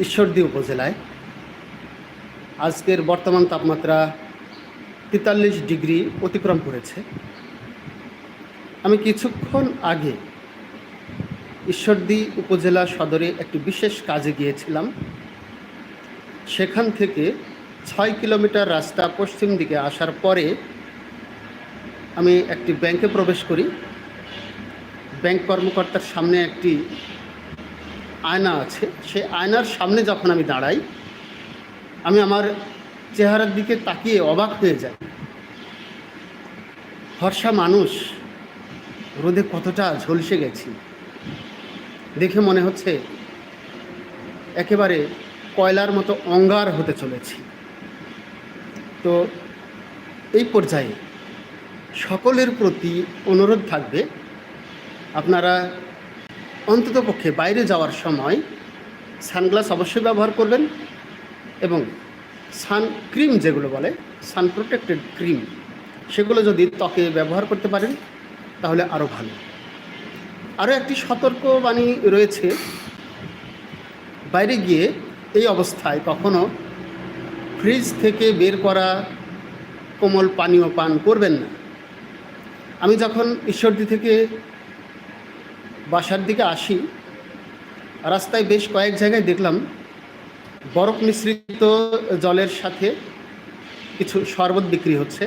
ঈশ্বরদী উপজেলায়। আজকের বর্তমান তাপমাত্রা তেতাল্লিশ ডিগ্রি অতিক্রম করেছে। আমি কিছুক্ষণ আগে ঈশ্বরদী উপজেলা সদরে একটি বিশেষ কাজে গিয়েছিলাম। সেখান থেকে ছয় কিলোমিটার রাস্তা পশ্চিম দিকে আসার পরে আমি একটি ব্যাংকে প্রবেশ করি। ব্যাংক কর্মকর্তার সামনে একটি আয়না আছে, সেই আয়নার সামনে যখন আমি দাঁড়াই, আমি আমার চেহারার দিকে তাকিয়ে অবাক হয়ে যাই। ফর্সা মানুষ, রোদে কতটা ঝলসে গেছি। দেখে মনে হচ্ছে একেবারে কয়লার মতো অঙ্গার হতে চলেছি। তো এই পর্যায়ে সকলের প্রতি অনুরোধ থাকবে, আপনারা অন্ততপক্ষে বাইরে যাওয়ার সময় সানগ্লাস অবশ্যই ব্যবহার করবেন এবং সান ক্রিম যেগুলো বলে, সান প্রোটেক্টেড ক্রিম, সেগুলো যদি ত্বকে ব্যবহার করতে পারেন, তাহলে আরও ভালো। আরও একটি সতর্কবাণী রয়েছে, বাইরে গিয়ে এই অবস্থায় কখনো ফ্রিজ থেকে বের করা কোমল পানীয় পান করবেন না। আমি যখন ঈশ্বরদী থেকে বাসার দিকে আসি, রাস্তায় বেশ কয়েক জায়গায় দেখলাম বরফ মিশ্রিত জলের সাথে কিছু শরবত বিক্রি হচ্ছে,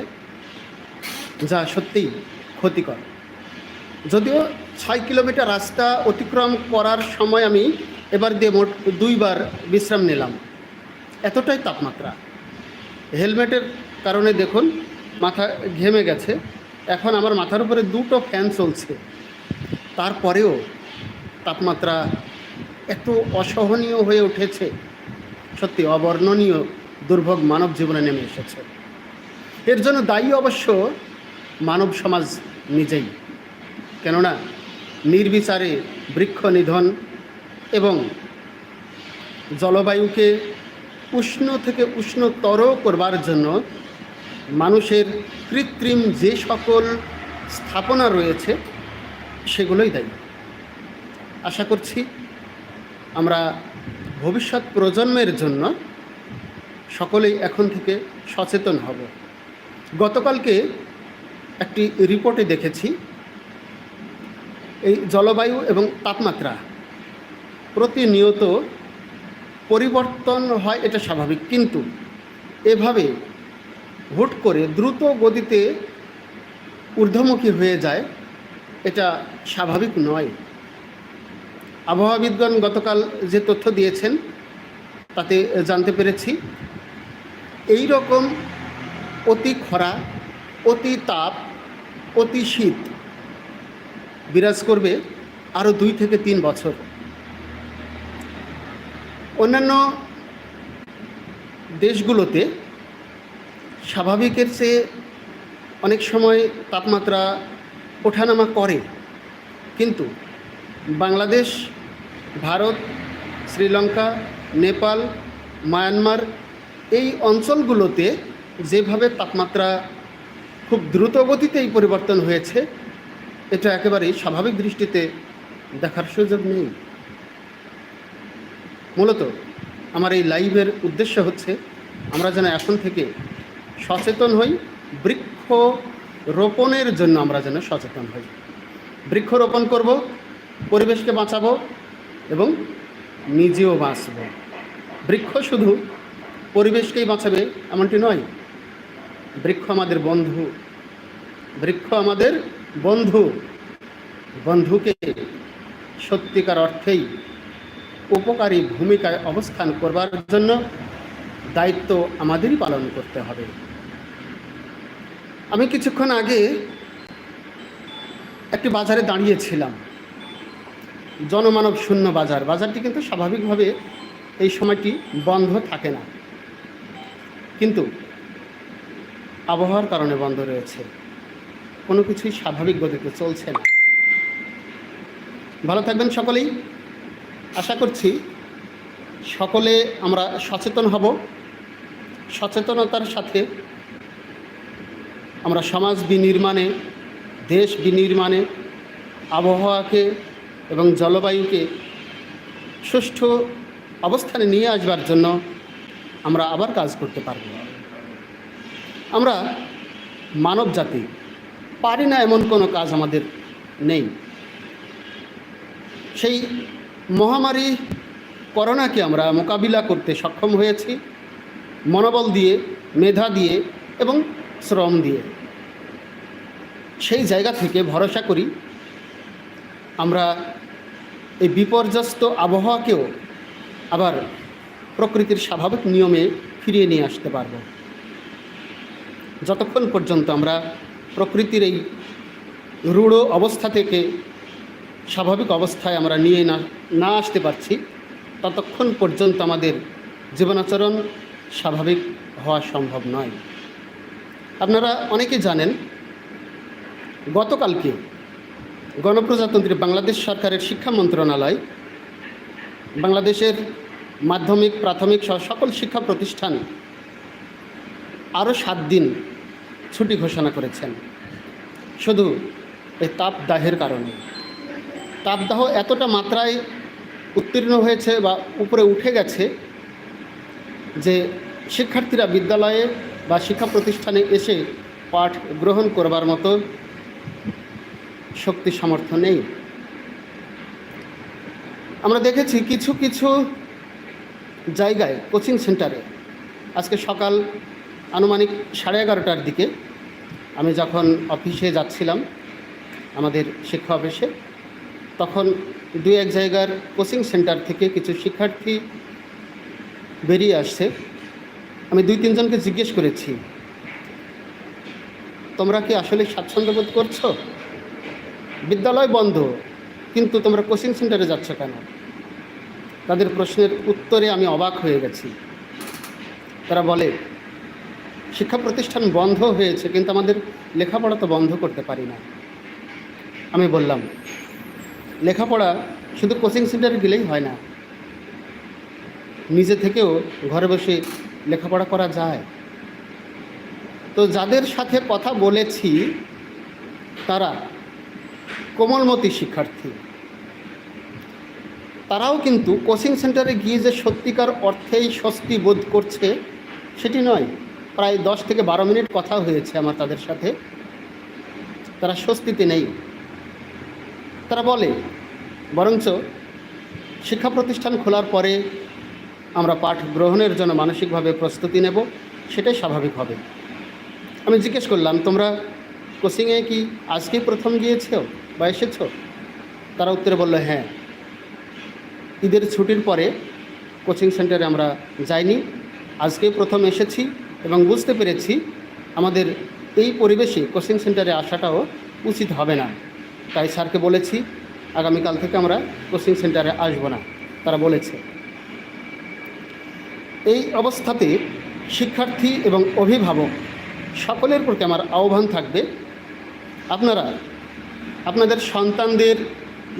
যা সত্যিই ক্ষতিকর। যদিও ছয় কিলোমিটার রাস্তা অতিক্রম করার সময় আমি এবার দিয়ে মোট দুইবার বিশ্রাম নিলাম। এতটাই তাপমাত্রা। হেলমেটের কারণে দেখুন, মাথা ঘেমে গেছে। এখন আমার মাথার উপরে দুটো ফ্যান চলছে। তারপরেও তাপমাত্রা এত অসহনীয় হয়ে উঠেছে। সত্যি অবর্ণনীয় দুর্ভোগ মানব জীবনে নেমে এসেছে। এর জন্য দায়ী অবশ্য মানব সমাজ নিজেই। কেননা নির্বিচারে বৃক্ষ নিধন এবং জলবায়ুকে উষ্ণ থেকে উষ্ণতর করবার জন্য মানুষের কৃত্রিম যে সকল স্থাপনা রয়েছে সেগুলোই দেয়। আশা করছি আমরা ভবিষ্যৎ প্রজন্মের জন্য সকলেই এখন থেকে সচেতন হব। গতকালকে একটি রিপোর্টে দেখেছি, এই জলবায়ু এবং তাপমাত্রা প্রতিনিয়ত পরিবর্তন হয় এটা স্বাভাবিক, কিন্তু এভাবে হুট করে দ্রুত গতিতে ঊর্ধ্বমুখী হয়ে যায় এটা স্বাভাবিক নয়। আবহাওয়াবিদগণ গতকাল যে তথ্য দিয়েছেন, তাতে জানতে পেরেছি। এই রকম অতি খরা, অতি তাপ, অতি শীত বিরাজ করবে আরও দুই থেকে তিন বছর। অন্যান্য দেশগুলোতে স্বাভাবিকের চেয়ে অনেক সময় তাপমাত্রা ওঠানামা করে। কিন্তু বাংলাদেশ, ভারত, শ্রীলঙ্কা, নেপাল, মায়ানমার এই অঞ্চলগুলোতে যেভাবে তাপমাত্রা খুব দ্রুত গতিতেই পরিবর্তন হয়েছে, এটা একেবারেই স্বাভাবিক দৃষ্টিতে দেখার সুযোগ নেই। মূলত আমার এই লাইভের উদ্দেশ্য হচ্ছে, আমরা যেন এখন থেকে সচেতন হই, বৃক্ষ রোপণের জন্য আমরা যেন সচেতন হই। বৃক্ষ রোপণ করব, পরিবেশকে বাঁচাবো এবং নিজেও বাঁচব। বৃক্ষ শুধু পরিবেশকেই বাঁচাবে এমনটি নয়, বৃক্ষ আমাদের বন্ধু। বৃক্ষ আমাদের বন্ধু। বন্ধুকে সত্যিকার অর্থেই উপকারী ভূমিকায় অবস্থান করবার জন্য দায়িত্ব আমাদেরই পালন করতে হবে। আমি কিছুক্ষণ আগে একটি বাজারে দাঁড়িয়েছিলাম। জনমানব শূন্য বাজার। বাজারটি কিন্তু স্বাভাবিকভাবে এই সময়টি বন্ধ থাকে না। কিন্তু আবহাওয়ার কারণে বন্ধ রয়েছে। কোনো কিছুই স্বাভাবিক গতিতে চলছে না। ভালো থাকবেন সকলেই। আশা করছি সকলে আমরা সচেতন হব। সচেতনতার সাথে আমরা সমাজ বিনির্মাণে, দেশ বিনির্মাণে, আবহাওয়াকে এবং জলবায়ুকে সুষ্ঠু অবস্থানে নিয়ে আসবার জন্য আমরা আবার কাজ করতে পারব। আমরা মানব জাতি, পারি না এমন কোনো কাজ আমাদের নেই। সেই মহামারী করোনাকে আমরা মোকাবিলা করতে সক্ষম হয়েছি, মনোবল দিয়ে, মেধা দিয়ে এবং শ্রম দিয়ে। সেই জায়গা থেকে ভরসা করি আমরা এই বিপর্যস্ত আবহাওয়াকেও আবার প্রকৃতির স্বাভাবিক নিয়মে ফিরিয়ে নিয়ে আসতে পারব। যতক্ষণ পর্যন্ত আমরা প্রকৃতির এই রূঢ় অবস্থা থেকে স্বাভাবিক অবস্থায় আমরা নিয়ে না না আসতে পারছি, ততক্ষণ পর্যন্ত আমাদের জীবনাচরণ স্বাভাবিক হওয়া সম্ভব নয়। আপনারা অনেকে জানেন গতকালকে গণপ্রজাতন্ত্রী বাংলাদেশ সরকারের শিক্ষা মন্ত্রণালয়, বাংলাদেশের মাধ্যমিক, প্রাথমিক সহ সকল শিক্ষা প্রতিষ্ঠান আরও সাত দিন ছুটি ঘোষণা করেছেন। শুধু এই তাপদাহের কারণে। তাপদাহ এতটা মাত্রায় উত্তীর্ণ হয়েছে বা উপরে উঠে গেছে যে শিক্ষার্থীরা বিদ্যালয়ে বা শিক্ষা প্রতিষ্ঠানে এসে পাঠ গ্রহণ করবার মতো শক্তি সামর্থ্য নেই। আমরা দেখেছি কিছু কিছু জায়গায় কোচিং সেন্টারে আজকে সকাল আনুমানিক সাড়ে এগারোটার দিকে আমি যখন অফিসে যাচ্ছিলাম আমাদের শিক্ষা অফিসে, তখন দু এক জায়গার কোচিং সেন্টার থেকে কিছু শিক্ষার্থী বেরিয়ে আসছে। আমি দুই তিনজনকে জিজ্ঞেস করেছি, তোমরা কি আসলে স্বাচ্ছন্দ্য বোধ করছ? বিদ্যালয় বন্ধ, কিন্তু তোমরা কোচিং সেন্টারে যাচ্ছ কেন? তাদের প্রশ্নের উত্তরে আমি অবাক হয়ে গেছি। তারা বলে, শিক্ষা প্রতিষ্ঠান বন্ধ হয়েছে, কিন্তু আমাদের লেখাপড়া তো বন্ধ করতে পারি না। আমি বললাম, লেখাপড়া শুধু কোচিং সেন্টারে গেলেই হয় না। নিজে থেকেও ঘরে বসে লেখাপড়া করা যায়। তো যাদের সাথে কথা বলেছি, তারা কোমলমতি শিক্ষার্থী। তারাও কিন্তু কোচিং সেন্টারে গিয়ে যে সত্যিকার অর্থেই স্বস্তি বোধ করছে, সেটি নয়। প্রায় দশ থেকে বারো মিনিট কথা হয়েছে আমার তাদের সাথে। তারা স্বস্তিতে নেই। তারা বলে, বরঞ্চ শিক্ষা প্রতিষ্ঠান খোলার পরে আমরা পাঠ গ্রহণের জন্য মানসিকভাবে প্রস্তুতি নেব, সেটাই স্বাভাবিক হবে। আমি জিজ্ঞেস করলাম, তোমরা কোচিংয়ে কি আজকেই প্রথম গিয়েছো বা এসেছ? তারা উত্তরে বলল হ্যাঁ। ঈদের ছুটির পরে কোচিং সেন্টারে আমরা যাইনি। আজকেই প্রথম এসেছি এবং বুঝতে পেরেছি আমাদের এই পরিবেশে কোচিং সেন্টারে আসাটাও উচিত হবে না। তাই স্যারকে বলেছি, আগামীকাল থেকে আমরা কোচিং সেন্টারে আসব না। তারা বলেছে। এই অবস্থাতে শিক্ষার্থী এবং অভিভাবক সকলের প্রতি আমার আহ্বান থাকবে আপনারা আপনাদের সন্তানদের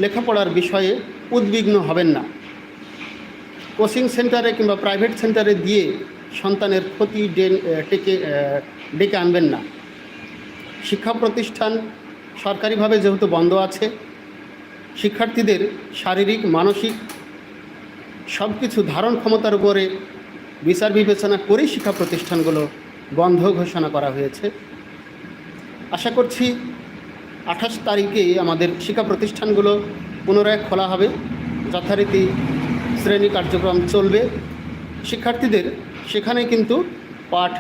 লেখাপড়ার বিষয়ে উদ্বিগ্ন হবেন না। কোচিং সেন্টারে কিংবা প্রাইভেট সেন্টারে দিয়ে সন্তানের ক্ষতি ডেকে ডেকে আনবেন না। শিক্ষা প্রতিষ্ঠান সরকারিভাবে যেহেতু বন্ধ আছে, শিক্ষার্থীদের শারীরিক, মানসিক সব কিছু ধারণ ক্ষমতার উপরে বিচার বিবেচনা করেই শিক্ষা প্রতিষ্ঠানগুলো বন্ধ ঘোষণা করা হয়েছে। আশা করছি আঠাশ তারিখে আমাদের শিক্ষা প্রতিষ্ঠানগুলো পুনরায় খোলা হবে। যথারীতি শ্রেণি কার্যক্রম চলবে। শিক্ষার্থীদের সেখানে কিন্তু পাঠ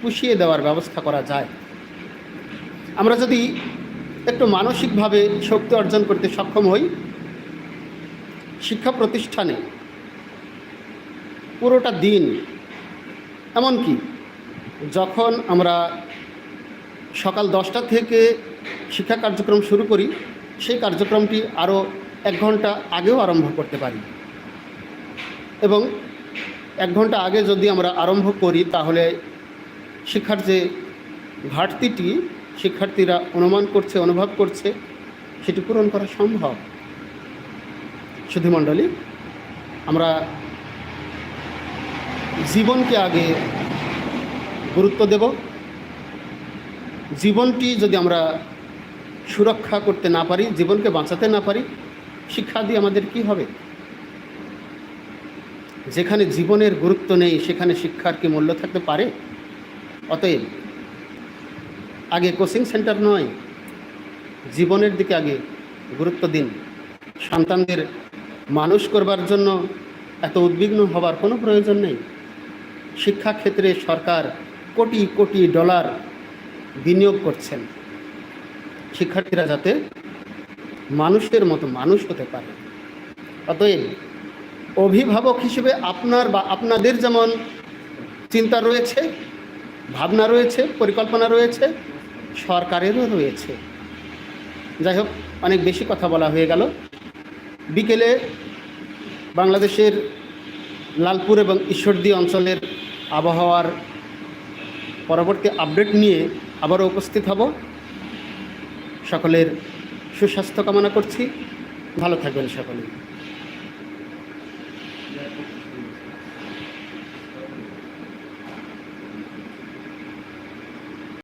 পুষিয়ে দেওয়ার ব্যবস্থা করা যায়। আমরা যদি একটু মানসিকভাবে শক্তি অর্জন করতে সক্ষম হই, শিক্ষা প্রতিষ্ঠানে পুরোটা দিন, এমনকি যখন আমরা সকাল দশটা থেকে শিক্ষা কার্যক্রম শুরু করি। সেই কার্যক্রমটি আরও এক ঘণ্টা আগেও আরম্ভ করতে পারি। এবং এক ঘণ্টা আগে যদি আমরা আরম্ভ করি, তাহলে শিক্ষার যে ঘাটতিটি, শিক্ষার্থীরা অনুমান করছে, অনুভব করছে, সেটি পূরণ করা সম্ভব। সুধীমণ্ডলী আমরা জীবনকে আগে গুরুত্ব দেব। জীবনটি যদি আমরা সুরক্ষা করতে না পারি, জীবনকে বাঁচাতে না পারি, শিক্ষা দিয়ে আমাদের কি হবে? যেখানে জীবনের গুরুত্ব নেই, সেখানে শিক্ষার কি মূল্য থাকতে পারে? অতএব, আগে কোচিং সেন্টার নয়, জীবনের দিকে আগে গুরুত্ব দিন। সন্তানদের মানুষ করবার জন্য এত উদ্বিগ্ন হবার কোনো প্রয়োজন নেই। শিক্ষাক্ষেত্রে সরকার কোটি কোটি ডলার বিনিয়োগ করছেন। শিক্ষার্থীরা যাতে মানুষের মতো মানুষ হতে পারে। অতএব অভিভাবক হিসেবে আপনার বা আপনাদের যেমন চিন্তা রয়েছে, ভাবনা রয়েছে, পরিকল্পনা রয়েছে, সরকারেরও রয়েছে। যাই হোক, অনেক বেশি কথা বলা হয়ে গেল। বিকেলে বাংলাদেশের লালপুর এবং ঈশ্বরদী অঞ্চলের আবহাওয়ার পরবর্তী আপডেট নিয়ে আবারও উপস্থিত হব। সকলের সুস্বাস্থ্য কামনা করছি। ভালো থাকবেন সকলে।